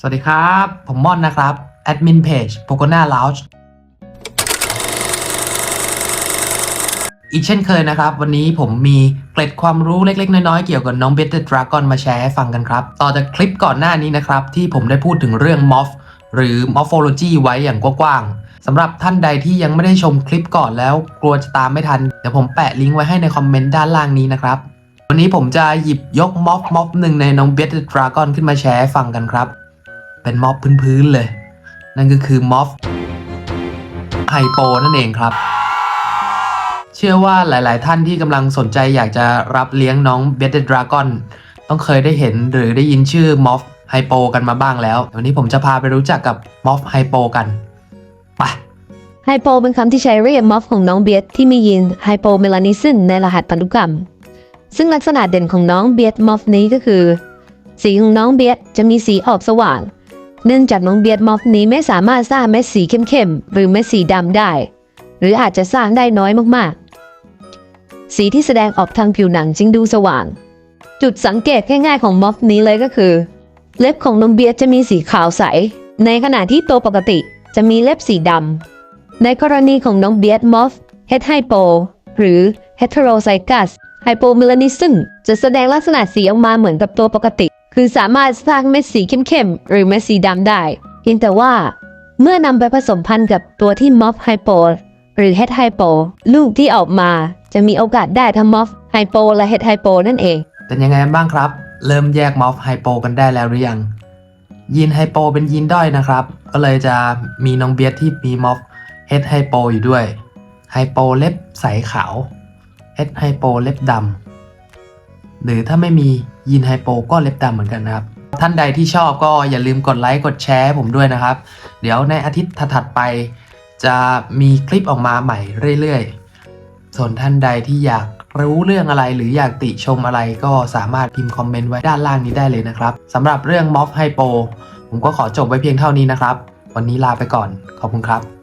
สวัสดีครับ ผมม่อนนะครับ แอดมินเพจ p o c o n a Lounge อีกเช่นเคยนะครับ วันนี้ผมมีเกร็ดความรู้เล็กๆ น้อยๆ เกี่ยวกับน้อง b e t t e r Dragon มาแชร์ให้ฟังกันครับ ต่อจากคลิปก่อนหน้านี้นะครับ ที่ผมได้พูดถึงเรื่อง Morph หรือ Morphology ไว้อย่างกว้างๆสำหรับท่านใดที่ยังไม่ได้ชมคลิปก่อนแล้ว กลัวจะตามไม่ทัน เดี๋ยวผมแปะลิงก์ไว้ให้ในคอมเมนต์ด้านล่างนี้นะครับวันนี้ผมจะหยิบยกม็อบม็อบหนึ่งในน้อง b e t t e r Dragon ขึ้นมาแชร์ให้ฟังกันครับ เป็นม็อบพื้นๆเลย นั่นก็คือม็อบไฮโปนั่นเองครับ เชื่อว่าหลาย ๆ ท่านที่กำลังสนใจอยากจะรับเลี้ยงน้องเบ t เ e ดราก้อนต้องเคยได้เห็นหรือได้ยินชื่อม็อบไฮโปกันมาบ้างแล้ว วันนี้ผมจะพาไปรู้จักกับม็อบไฮโปกันไปไฮโปเป็นคำที่ใช้เรียกมอฟของน้องเบียดที่มียีนไฮโปเมลานิซินในรหัสพันธุกรรม ซึ่งลักษณะเด่นของน้องเบียดมอฟนี้ก็คือ สีของน้องเบียดจะมีสีออกสว่าง เนื่องจากน้องเบียดมอฟนี้ไม่สามารถสร้างเม็ดสีเข้มๆหรือเม็ดสีดำได้ หรืออาจจะสร้างได้น้อยมากๆ สีที่แสดงออกทางผิวหนังจึงดูสว่าง จุดสังเกตง่ายๆของมอฟนี้เลยก็คือ เล็บของน้องเบียดจะมีสีขาวใส ในขณะที่ตัวปกติจะมีเล็บสีดำในกรณีของน้องเบียดมอฟเฮดไฮโปหรือ heterozygous hypomelanism จะแสดงลักษณะสีออกมาเหมือนกับตัวปกติ คือสามารถสร้างเม็ดสีเข้มๆ หรือเม็ดสีดำได้ เพียงแต่ว่า เมื่อนำไปผสมพันธุ์กับตัวที่มอฟไฮโปหรือ head hypo ลูกที่ออกมาจะมีโอกาสได้ทั้งมอฟไฮโปและ head hypo นั่นเอง เป็นยังไงบ้างครับ เริ่มแยกม็อบไฮโปกันได้แล้วหรือยัง ยีนไฮโปเป็นยีนด้อยนะครับ ก็เลยจะมีน้องเบียดที่มีม็อบเฮดไฮโปอยู่ด้วยไฮโปเล็บใสขาวเฮดไฮโปเล็บดำ หรือถ้าไม่มียีนไฮโปก็เล็บดำเหมือนกันนะครับ ท่านใดที่ชอบก็อย่าลืมกดไลค์กดแชร์ผมด้วยนะครับ เดี๋ยวในอาทิตย์ถัดไป จะมีคลิปออกมาใหม่เรื่อยๆ ส่วนท่านใดที่อยากรู้เรื่องอะไรหรืออยากติชมอะไรก็สามารถพิมพ์คอมเมนต์ไว้ด้านล่างนี้ได้เลยนะครับสำหรับเรื่องม็อบไฮโปผมก็ขอจบไว้เพียงเท่านี้นะครับ วันนี้ลาไปก่อน ขอบคุณครับ